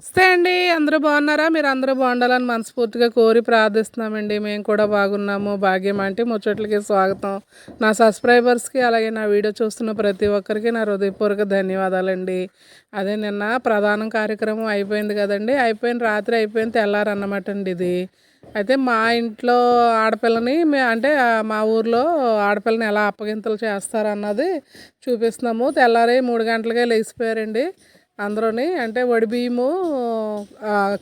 నమస్తే అండి. అందరూ బాగున్నారా? మీరు అందరూ బాగుండాలని మనస్ఫూర్తిగా కోరి ప్రార్థిస్తున్నామండి. మేము కూడా బాగున్నాము. భాగ్యం అంటే ముచ్చట్లకి స్వాగతం. నా సబ్స్క్రైబర్స్కి అలాగే నా వీడియో చూస్తున్న ప్రతి ఒక్కరికి నా హృదయపూర్వక ధన్యవాదాలండి. అదే నిన్న ప్రధాన కార్యక్రమం అయిపోయింది కదండి. అయిపోయిన రాత్రి అయిపోయిన తెల్లారన్నమాట అండి ఇది. అయితే మా ఇంట్లో ఆడపిల్లని మే అంటే మా ఊర్లో ఆడపిల్లని ఎలా అప్పగింతలు చేస్తారన్నది చూపిస్తున్నాము. తెల్లారి మూడు గంటలకే లేచిపోయారండి. అందరూని అంటే వడిబియ్యము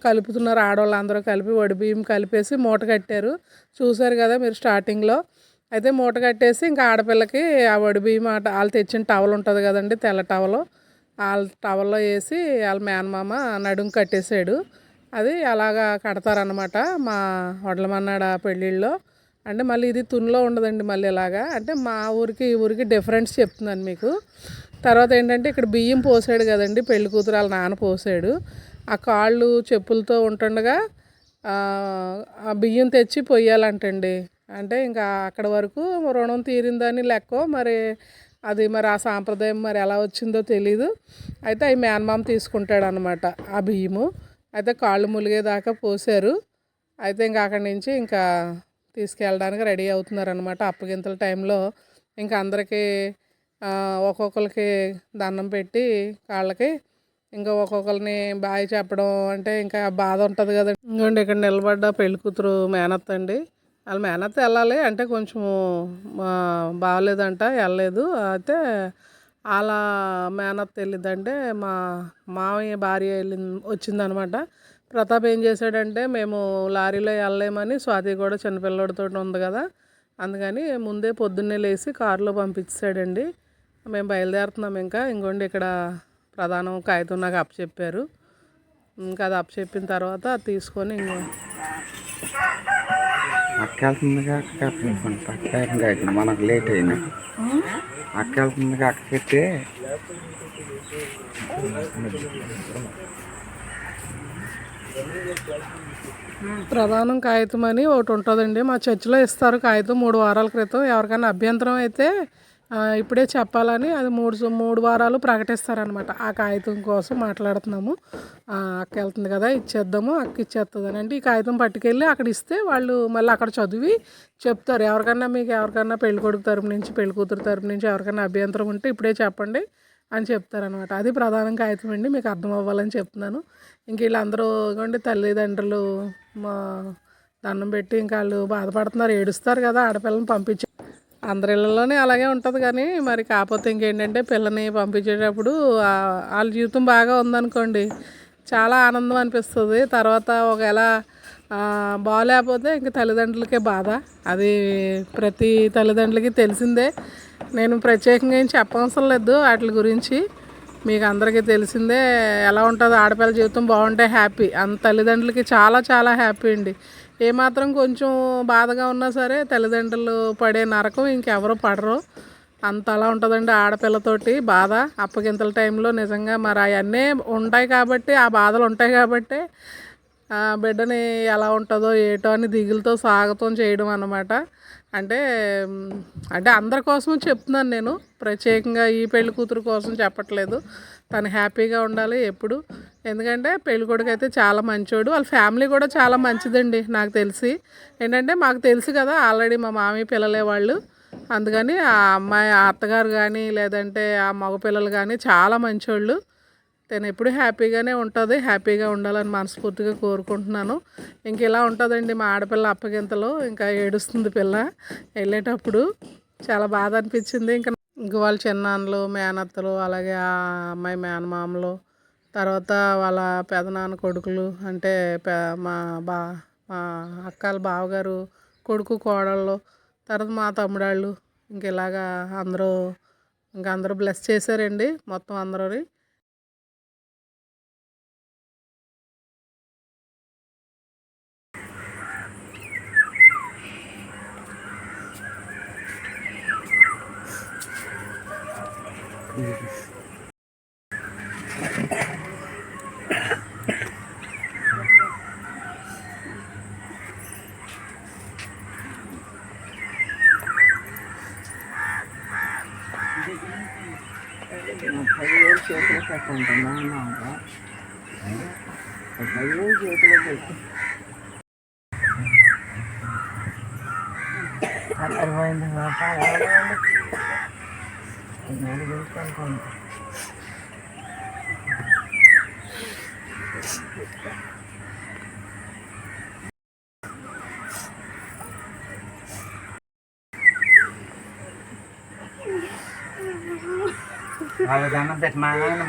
కలుపుతున్నారు ఆడవాళ్ళు అందరూ కలిపి వడిబియ్యం కలిపేసి మూట కట్టారు. చూశారు కదా మీరు స్టార్టింగ్లో. అయితే మూట కట్టేసి ఇంకా ఆడపిల్లకి ఆ వడిబియ్యం ఆట వాళ్ళు తెచ్చిన టవల్ ఉంటుంది కదండి తెల్ల టవలు. వాళ్ళ టవల్లో వేసి వాళ్ళ మేనమామ నడుము కట్టేసాడు అది అలాగా కడతారనమాట మా వడ్లమన్నాడ పెళ్ళిళ్ళలో అంటే మళ్ళీ ఇది తునిలో ఉండదండి మళ్ళీ ఇలాగా. అంటే మా ఊరికి ఈ ఊరికి డిఫరెన్స్ చెప్తున్నాను మీకు. తర్వాత ఏంటంటే ఇక్కడ బియ్యం పోసాడు కదండి పెళ్ళి కూతురు వాళ్ళ నాన్న పోసాడు. ఆ కాళ్ళు చెప్పులతో ఉంటుండగా ఆ, బియ్యం తెచ్చి పొయ్యాలంటండి. అంటే ఇంకా అక్కడ వరకు రుణం తీరిందని లెక్క మరి అది మరి ఆ సాంప్రదాయం మరి ఎలా వచ్చిందో తెలీదు. అయితే అవి మేనమామ తీసుకుంటాడు అనమాట ఆ బియ్యము. అయితే కాళ్ళు ములిగేదాకా పోసారు. అయితే ఇంకా అక్కడి నుంచి ఇంకా తీసుకెళ్ళడానికి రెడీ అవుతున్నారనమాట అప్పగింతల టైంలో. ఇంకా అందరికీ ఒక్కొక్కరికి దండం పెట్టి కాళ్ళకి ఇంకా ఒక్కొక్కరిని బాయ్ చెప్పడం అంటే ఇంకా బాధ ఉంటుంది కదా ఇంకోండి ఇక్కడ నిలబడ్డ పెళ్ళి కూతురు మేనత్త అండి. వాళ్ళ మేనత్త వెళ్ళాలి అంటే కొంచెం బాగలేదంట వెళ్ళలేదు. అయితే వాళ్ళ మేనత్త వెళ్ళిందంటే మా మామయ్య భార్య వెళ్ళింది వచ్చిందనమాట. ప్రతాప్ ఏం చేశాడంటే మేము లారీలో వెళ్ళలేమని స్వాతి కూడా చిన్నపిల్లడితో ఉంది కదా అందుకని ముందే పొద్దున్నే లేచి కారులో పంపించాడండి మేము బయలుదేరుతున్నాం ఇంకా. ఇంకోండి ఇక్కడ ప్రధానం కాగితం నాకు అప్పచెప్పారు. ఇంకా అది అప్పచెప్పిన తర్వాత అది తీసుకొని ఇంకో అక్క అక్క మనకు లేట్ అయినా అక్క వెళ్తుందిగా అక్క పెట్టి ప్రధానం కాగితం అని ఒకటి ఉంటుందండి. మా చర్చిలో ఇస్తారు కాగితం మూడు వారాల క్రితం. ఎవరికైనా అభ్యంతరం అయితే ఇప్పుడే చెప్పాలని అది మూడు మూడు వారాలు ప్రకటిస్తారనమాట ఆ కాగితం కోసం మాట్లాడుతున్నాము. అక్క వెళ్తుంది కదా ఇచ్చేద్దాము అక్క ఇచ్చేస్తుందని అంటే ఈ కాగితం పట్టుకెళ్ళి అక్కడ ఇస్తే వాళ్ళు మళ్ళీ అక్కడ చదివి చెప్తారు. ఎవరికన్నా మీకు ఎవరికన్నా పెళ్ళి కొడుకు తరపు నుంచి పెళ్ళి కూతురు తరపు నుంచి ఎవరికైనా అభ్యంతరం ఉంటే ఇప్పుడే చెప్పండి అని చెప్తారనమాట అది ప్రధానం కాగితం అండి మీకు అర్థం అవ్వాలని చెప్తున్నాను. ఇంక వీళ్ళందరూ కంటే తల్లిదండ్రులు మా దండం పెట్టి ఇంకా వాళ్ళు బాధపడుతున్నారు. ఏడుస్తారు కదా ఆడపిల్లని పంపించి అందరి ఇళ్ళలోనే అలాగే ఉంటుంది కానీ మరి కాకపోతే ఇంకేంటంటే పిల్లని పంపించేటప్పుడు వాళ్ళ జీవితం బాగా ఉందనుకోండి చాలా ఆనందం అనిపిస్తుంది. తర్వాత ఒకవేళ ఆ, బాగాలేకపోతే ఇంక తల్లిదండ్రులకే బాధ. అది ప్రతి తల్లిదండ్రులకి తెలిసిందే. నేను ప్రత్యేకంగా ఏం చెప్పవసరం లేదు. వాటి గురించి మీకు అందరికీ తెలిసిందే. ఎలా ఉంటుంది? ఆడపిల్ల జీవితం బాగుంటే హ్యాపీ. అంత తల్లిదండ్రులకి చాలా చాలా హ్యాపీ అండి. ఏమాత్రం కొంచెం బాధగా ఉన్నా సరే తల్లిదండ్రులు పడే నరకం ఇంకెవరు పడరు. అంత అలా ఉంటుందండి ఆడపిల్లతోటి బాధ. అప్పగింతల టైంలో నిజంగా మరి అవన్నీ ఉంటాయి కాబట్టి ఆ బాధలు ఉంటాయి కాబట్టి ఆ బిడ్డని ఎలా ఉంటుందో ఏటో అని దిగులతో స్వాగతం చేయడం అన్నమాట. అంటే అంటే అందరి కోసం చెప్తున్నాను నేను. ప్రత్యేకంగా ఈ పెళ్ళి కూతురు కోసం చెప్పట్లేదు. తను హ్యాపీగా ఉండాలి ఎప్పుడు. ఎందుకంటే పెళ్ళికొడుకు అయితే చాలా మంచోడు. వాళ్ళ ఫ్యామిలీ కూడా చాలా మంచిదండి నాకు తెలిసి. ఏంటంటే మాకు తెలుసు కదా ఆల్రెడీ మా మామీ పిల్లలే వాళ్ళు. అందుకని ఆ అమ్మాయి ఆ అత్తగారు కానీ లేదంటే ఆ మగ పిల్లలు కానీ చాలా మంచోళ్ళు. తను ఎప్పుడు హ్యాపీగానే ఉంటుంది హ్యాపీగా ఉండాలని మనస్ఫూర్తిగా కోరుకుంటున్నాను. ఇంక ఇలా ఉంటుందండి మా ఆడపిల్ల అప్పగింతలో ఇంకా ఏడుస్తుంది పిల్ల వెళ్ళేటప్పుడు. చాలా బాధ అనిపించింది. ఇంకా ఇంక వాళ్ళ చిన్నాన్నలు మేనత్తలు అలాగే ఆ అమ్మాయి మేనమామలు తర్వాత వాళ్ళ పెదనాన్న కొడుకులు అంటే పె మా బా మా అక్కల బావగారు కొడుకు కోడళ్ళు తర్వాత మా తమ్ముడాళ్ళు ఇంక ఇలాగా అందరూ ఇంక అందరూ బ్లెస్ చేశారండి మొత్తం అందరూ అర్థమైంది వాళ్ళ దండం పెట్టి మా నాయన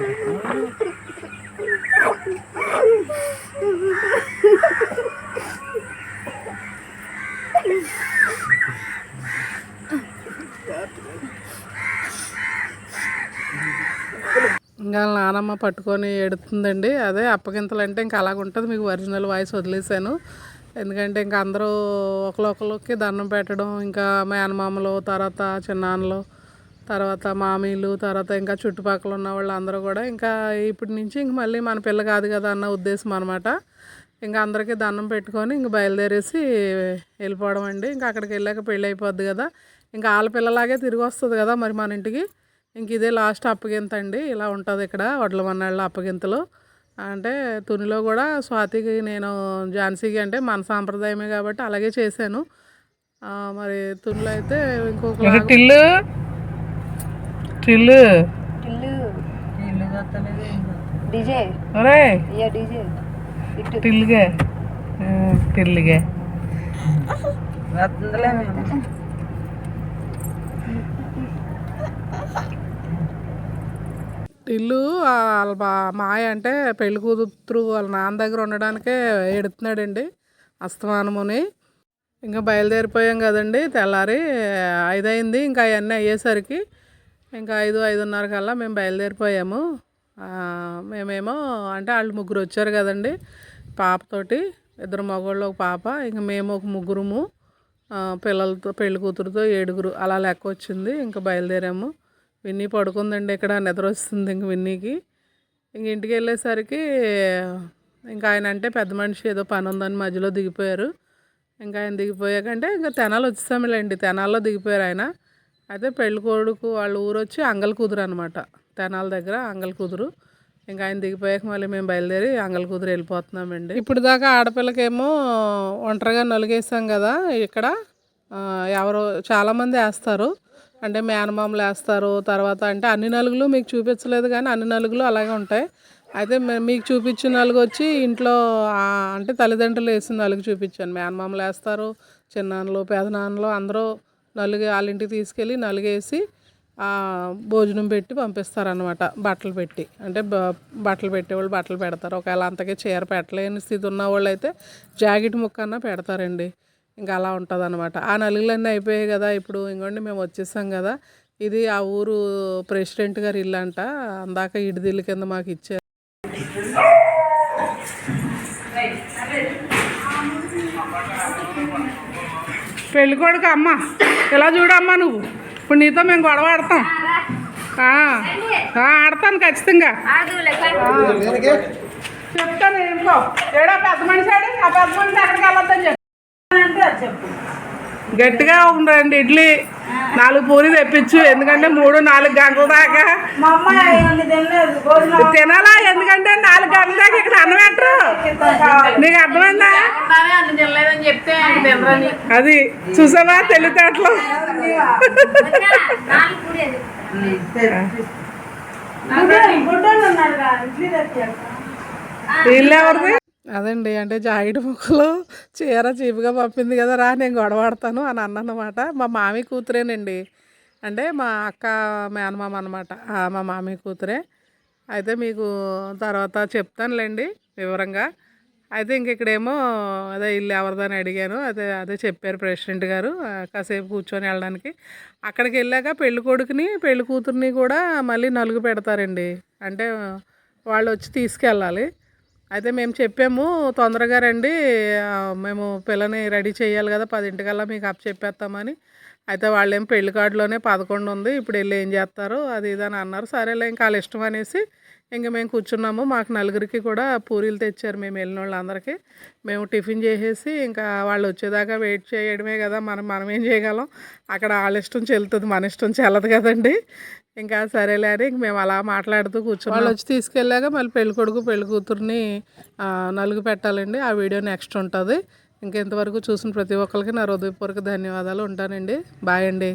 ఇంకా నానమ్మ పట్టుకొని ఎడుతుందండి అదే అప్పగింతలు అంటే ఇంకా అలాగ ఉంటుంది. మీకు ఒరిజినల్ వాయిస్ వదిలేశాను. ఎందుకంటే ఇంకా అందరూ ఒకరికొకరికి దండం పెట్టడం ఇంకా మేనమామలు తర్వాత చిన్నాన్నలు తర్వాత మామీలు తర్వాత ఇంకా చుట్టుపక్కల ఉన్న వాళ్ళు అందరూ కూడా ఇంకా ఇప్పటి నుంచి ఇంక మళ్ళీ మన పిల్ల కాదు కదా అన్న ఉద్దేశం అనమాట ఇంకా అందరికీ దండం పెట్టుకొని ఇంక బయలుదేరేసి వెళ్ళిపోవడం అండి. ఇంకా అక్కడికి వెళ్ళాక పెళ్ళి అయిపోద్ది కదా. ఇంకా వాళ్ళ పిల్లలాగే తిరిగి వస్తుంది కదా మరి మన ఇంటికి. ఇంక ఇదే లాస్ట్ అప్పగింత అండి. ఇలా ఉంటుంది ఇక్కడ వడ్ల మన్నాళ్ళ అప్పగింతలు. అంటే తునిలో కూడా స్వాతికి నేను ఝాన్సీకి అంటే మన సాంప్రదాయమే కాబట్టి అలాగే చేశాను. ఆ, మరి తునిలో అయితే ఇంకొక టిల్లు? టిల్లు? డీజే. ఒరే ఇయ్య డీజే. ఇటు టిల్లుగా. టిల్లుగా. ఇల్లు వాళ్ళ బా మాయ అంటే పెళ్ళి కూతురు వాళ్ళ నాన్న దగ్గర ఉండడానికే ఎడుతున్నాడండి అస్తమానముని ఇంకా బయలుదేరిపోయాం కదండి తెల్లారి ఐదు అయింది ఇంకా అవన్నీ అయ్యేసరికి ఇంకా ఐదు ఐదున్నర కల్లా మేము బయలుదేరిపోయాము. మేమేమో అంటే వాళ్ళు ముగ్గురు వచ్చారు కదండి పాపతోటి ఇద్దరు మగవాళ్ళు ఒక పాప ఇంకా మేము ఒక ముగ్గురుము పిల్లలతో పెళ్ళి కూతురుతో ఏడుగురు అలా లెక్క వచ్చింది ఇంకా బయలుదేరాము. విన్నీ పడుకుందండి. ఇక్కడ నిద్ర వస్తుంది ఇంక విన్నీకి. ఇంక ఇంటికి వెళ్ళేసరికి ఇంకా ఆయన అంటే పెద్ద మనిషి ఏదో పని ఉందని మధ్యలో దిగిపోయారు. ఇంకా ఆయన దిగిపోయాకంటే ఇంకా తెనాలు వచ్చేసాములేండి. తెనాల్లో దిగిపోయారు ఆయన. అయితే పెళ్ళి కొడుకు వాళ్ళ ఊరు వచ్చి అంగల్ కుదురు అనమాట తెనాల దగ్గర అంగల్ కుదురు ఇంకా ఆయన దిగిపోయాక మళ్ళీ మేము బయలుదేరి అంగల్ కుదురు వెళ్ళిపోతున్నామండి. ఇప్పుడు దాకా ఆడపిల్లకేమో ఒంటరిగా నలిగేసాం కదా. ఇక్కడ ఎవరు ఎవరో చాలామంది వేస్తారు. అంటే మేనమామలు వేస్తారు తర్వాత అంటే అన్ని నలుగులు మీకు చూపించలేదు కానీ అన్ని నలుగులు అలాగే ఉంటాయి. అయితే మీకు చూపించిన నలుగు వచ్చి ఇంట్లో అంటే తల్లిదండ్రులు వేసిన నలుగు చూపించాను. మేనమామలు వేస్తారు చిన్నాన్నలు పెదనాన్నలు అందరూ నలుగు వాళ్ళ ఇంటికి తీసుకెళ్ళి నలుగేసి భోజనం పెట్టి పంపిస్తారనమాట బట్టలు పెట్టి. అంటే బ- బట్టలు పెట్టేవాళ్ళు బట్టలు పెడతారు. ఒకవేళ అంతకే చీర పెట్టలేని స్థితి ఉన్న వాళ్ళు అయితే జాకెట్ ముక్కన్నా పెడతారండి. ఇంకా అలా ఉంటుంది అనమాట ఆ నలుగులన్నీ అయిపోయాయి కదా ఇప్పుడు ఇంకోండి మేము వచ్చేసాం కదా. ఇది ఆ ఊరు ప్రెసిడెంట్ గారి ఇల్లు అంట అందాక ఇడిదిల్లు కింద మాకు ఇచ్చారు పెళ్ళి కొడుకు అమ్మ ఇలా చూడమ్మా నువ్వు. ఇప్పుడు నీతో మేము గొడవ ఆడతాం. ఆడతాను ఖచ్చితంగా. చెప్తాను ఇంకో ఏడో పెద్ద మనిషి ఆడు ఆ పెద్ద మనిషి ఎక్కడికి వెళ్ళొద్దని గట్టిగా రెండు ఇడ్లీ నాలుగు పూరి తెప్పించు ఎందుకంటే మూడు నాలుగు గంటల దాకా. తినాలా? ఎందుకంటే నాలుగు గంటల దాకా ఇక్కడ అన్నం పెట్టరు. నీకు అర్థమైందా? అది చూసావా తెలివితేటలు? ఎవరిది? అదండి అంటే జాకెట్ ముక్కలు చీర చీపుగా పంపింది కదా రా నేను గొడవాడతాను అని అన్నమాట మా మామి కూతురేనండి. అంటే మా అక్క మేనమామ అనమాట మా మామి కూతురే. అయితే మీకు తర్వాత చెప్తానులేండి వివరంగా. అయితే ఇంక ఇక్కడేమో అదే ఇల్లు ఎవరిదని అడిగాను. అదే అదే చెప్పారు ప్రెసిడెంట్ గారు కాసేపు కూర్చొని వెళ్ళడానికి. అక్కడికి వెళ్ళాక పెళ్ళి కొడుకుని పెళ్ళి కూతుర్ని కూడా మళ్ళీ నలుగు పెడతారండి. అంటే వాళ్ళు వచ్చి తీసుకెళ్ళాలి. అయితే మేము చెప్పాము తొందరగా రండి మేము పిల్లని రెడీ చేయాలి కదా పదింటికల్లా మీకు అప్ చెప్పేస్తామని. అయితే వాళ్ళేం పెళ్ళి కార్డులోనే పదకొండు ఉంది ఇప్పుడు వెళ్ళి ఏం చేస్తారు అది ఇది అని అన్నారు. సరేలే ఇంకా వాళ్ళ ఇష్టం అనేసి ఇంకా మేము కూర్చున్నాము. మాకు నలుగురికి కూడా పూరీలు తెచ్చారు మేము వెళ్ళిన వాళ్ళందరికీ మేము టిఫిన్ చేసేసి ఇంకా వాళ్ళు వచ్చేదాకా వెయిట్ చేయడమే కదా మనం మనం ఏం చేయగలం? అక్కడ వాళ్ళ ఇష్టం చెల్లుతుంది మన ఇష్టం చెల్లదు కదండి. ఇంకా సరేలే అని మేము అలా మాట్లాడుతూ కూర్చున్నాం. వాళ్ళు వచ్చి తీసుకెళ్ళాక మళ్ళీ పెళ్ళి కొడుకు పెళ్ళి కూతుర్ని నలుగు పెట్టాలండి. ఆ వీడియో నెక్స్ట్ ఉంటుంది. ఇంకెంతవరకు చూసిన ప్రతి ఒక్కరికి నా హృదయపూర్వక ధన్యవాదాలు ఉంటానండి. బాయ్ అండి.